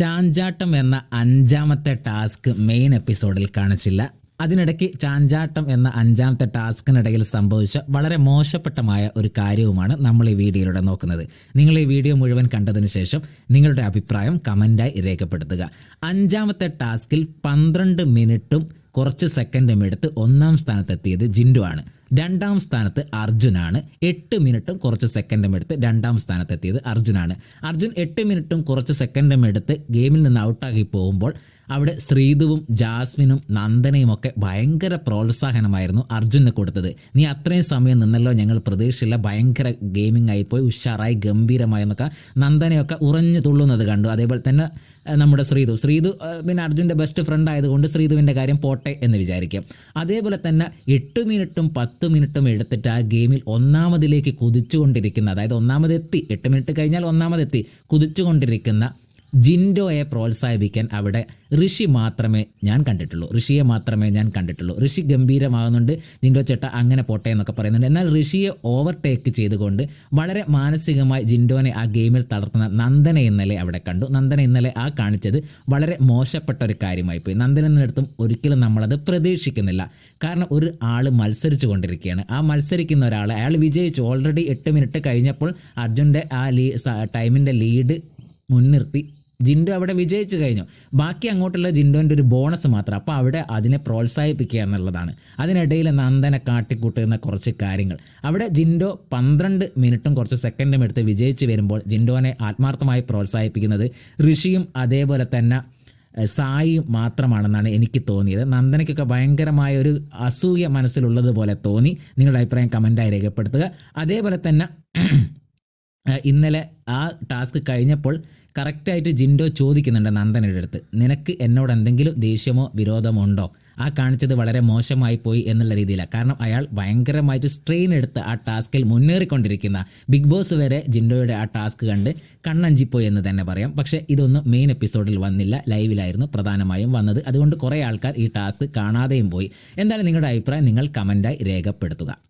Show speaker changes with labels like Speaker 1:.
Speaker 1: ചാഞ്ചാട്ടം എന്ന അഞ്ചാമത്തെ task main എപ്പിസോഡിൽ കാണിച്ചില്ല. അതിനിടയ്ക്ക് ചാഞ്ചാട്ടം എന്ന അഞ്ചാമത്തെ ടാസ്കിനിടയിൽ സംഭവിച്ച വളരെ മോശപ്പെട്ടമായ ഒരു കാര്യവുമാണ് നമ്മൾ ഈ വീഡിയോയിലൂടെ നോക്കുന്നത്. നിങ്ങൾ ഈ വീഡിയോ മുഴുവൻ കണ്ടതിന് ശേഷം നിങ്ങളുടെ അഭിപ്രായം കമന്റായി രേഖപ്പെടുത്തുക. അഞ്ചാമത്തെ ടാസ്കിൽ പന്ത്രണ്ട് മിനിറ്റും കുറച്ച് സെക്കൻഡും എടുത്ത് ഒന്നാം സ്ഥാനത്തെത്തിയത് ജിൻഡു ആണ്. രണ്ടാം സ്ഥാനത്ത് അർജുനാണ്. എട്ട് മിനിറ്റും കുറച്ച് സെക്കൻഡും എടുത്ത് രണ്ടാം സ്ഥാനത്തെത്തിയത് അർജുനാണ്. അർജുൻ എട്ട് മിനിറ്റും കുറച്ച് സെക്കൻഡും എടുത്ത് ഗെയിമിൽ നിന്ന് ഔട്ടാക്കി പോകുമ്പോൾ അവിടെ ശ്രീതുവും ജാസ്മിനും നന്ദനയും ഒക്കെ ഭയങ്കര പ്രോത്സാഹനമായിരുന്നു അർജുന് കൊടുത്തത്. നീ അത്രയും സമയം നിന്നല്ലോ ഞങ്ങൾ പ്രതീക്ഷയില്ല ഭയങ്കര ഗെയിമിംഗ് ആയിപ്പോയി ഉഷാറായി ഗംഭീരമായി എന്നൊക്കെ നന്ദനയൊക്കെ ഉറഞ്ഞു തുള്ളുന്നത് കണ്ടു. അതേപോലെ തന്നെ നമ്മുടെ ശ്രീതു ശ്രീതു പിന്നെ അർജുന്റെ ബെസ്റ്റ് ഫ്രണ്ട് ആയതുകൊണ്ട് ശ്രീതുവിന്റെ കാര്യം പോട്ടെ എന്ന് വിചാരിക്കാം. അതേപോലെ തന്നെ എട്ട് മിനിറ്റും പത്ത് മിനിറ്റും എടുത്തിട്ട് ആ ഗെയിമിൽ ഒന്നാമതിലേക്ക് കുതിച്ചുകൊണ്ടിരിക്കുന്ന അതായത് ഒന്നാമതെത്തി എട്ട് മിനിറ്റ് കഴിഞ്ഞാൽ ഒന്നാമതെത്തി കുതിച്ചുകൊണ്ടിരിക്കുന്ന ജിൻഡോയെ പ്രോത്സാഹിപ്പിക്കാൻ അവിടെ ഋഷി മാത്രമേ ഞാൻ കണ്ടിട്ടുള്ളൂ. ഋഷിയെ മാത്രമേ ഞാൻ കണ്ടിട്ടുള്ളൂ. ഋഷി ഗംഭീരമാകുന്നുണ്ട്. ജിൻഡോ ചേട്ട അങ്ങനെ പോട്ടെ എന്നൊക്കെ പറയുന്നുണ്ട്. എന്നാൽ ഋഷിയെ ഓവർടേക്ക് ചെയ്തുകൊണ്ട് വളരെ മാനസികമായി ജിൻഡോനെ ആ ഗെയിമിൽ തളർത്തുന്ന നന്ദന ഇന്നലെ അവിടെ കണ്ടു. നന്ദന ഇന്നലെ ആ കാണിച്ചത് വളരെ മോശപ്പെട്ട ഒരു കാര്യമായി പോയി. നന്ദന നന്ദനെന്നിടത്തും ഒരിക്കലും നമ്മളത് പ്രതീക്ഷിക്കുന്നില്ല. കാരണം ഒരു ആൾ മത്സരിച്ചു കൊണ്ടിരിക്കുകയാണ് ആ മത്സരിക്കുന്ന ഒരാൾ അയാൾ വിജയിച്ചു. ഓൾറെഡി എട്ട് മിനിറ്റ് കഴിഞ്ഞപ്പോൾ അർജുന്റെ ആ ലീ ടൈമിന്റെ ലീഡ് മുൻനിർത്തി ജിൻഡോ അവിടെ വിജയിച്ചു കഴിഞ്ഞു. ബാക്കി അങ്ങോട്ടുള്ള ജിൻഡോന്റെ ഒരു ബോണസ് മാത്രം. അപ്പോൾ അവിടെ അതിനെ പ്രോത്സാഹിപ്പിക്കുക എന്നുള്ളതാണ്. അതിനിടയിൽ നന്ദനെ കാട്ടിക്കൂട്ടുന്ന കുറച്ച് കാര്യങ്ങൾ. അവിടെ ജിൻഡോ പന്ത്രണ്ട് മിനിറ്റും കുറച്ച് സെക്കൻഡും എടുത്ത് വിജയിച്ച് വരുമ്പോൾ ജിൻഡോനെ ആത്മാർത്ഥമായി പ്രോത്സാഹിപ്പിക്കുന്നത് ഋഷിയും അതേപോലെ തന്നെ സായി മാത്രമാണെന്നാണ് എനിക്ക് തോന്നിയത്. നന്ദനയ്ക്കൊക്കെ ഭയങ്കരമായ ഒരു അസൂയ മനസ്സിലുള്ളതുപോലെ തോന്നി. നിങ്ങളുടെ അഭിപ്രായം കമന്റായി രേഖപ്പെടുത്തുക. അതേപോലെ തന്നെ ഇന്നലെ ആ ടാസ്ക് കഴിഞ്ഞപ്പോൾ കറക്റ്റായിട്ട് ജിൻഡോ ചോദിക്കുന്നുണ്ട് നന്ദനയുടെ അടുത്ത്. നിനക്ക് എന്നോട് എന്തെങ്കിലും ദേഷ്യമോ വിരോധമോ ഉണ്ടോ? ആ കാണിച്ചത് വളരെ മോശമായി പോയി എന്നുള്ള രീതിയിലാണ് കാരണം അയാൾ ഭയങ്കരമായിട്ട് സ്ട്രെയിൻ എടുത്ത് ആ ടാസ്കിൽ മുന്നേറിക്കൊണ്ടിരിക്കുന്ന ബിഗ് ബോസ് വരെ ജിൻഡോയുടെ ആ ടാസ്ക് കണ്ട് കണ്ണഞ്ചിപ്പോയി എന്ന് തന്നെ പറയാം. പക്ഷേ ഇതൊന്നും മെയിൻ എപ്പിസോഡിൽ വന്നില്ല. ലൈവിലായിരുന്നു പ്രധാനമായും വന്നത്. അതുകൊണ്ട് കുറേ ആൾക്കാർ ഈ ടാസ്ക് കാണാതെയും പോയി. എന്തായാലും നിങ്ങളുടെ അഭിപ്രായം നിങ്ങൾ കമന്റായി രേഖപ്പെടുത്തുക.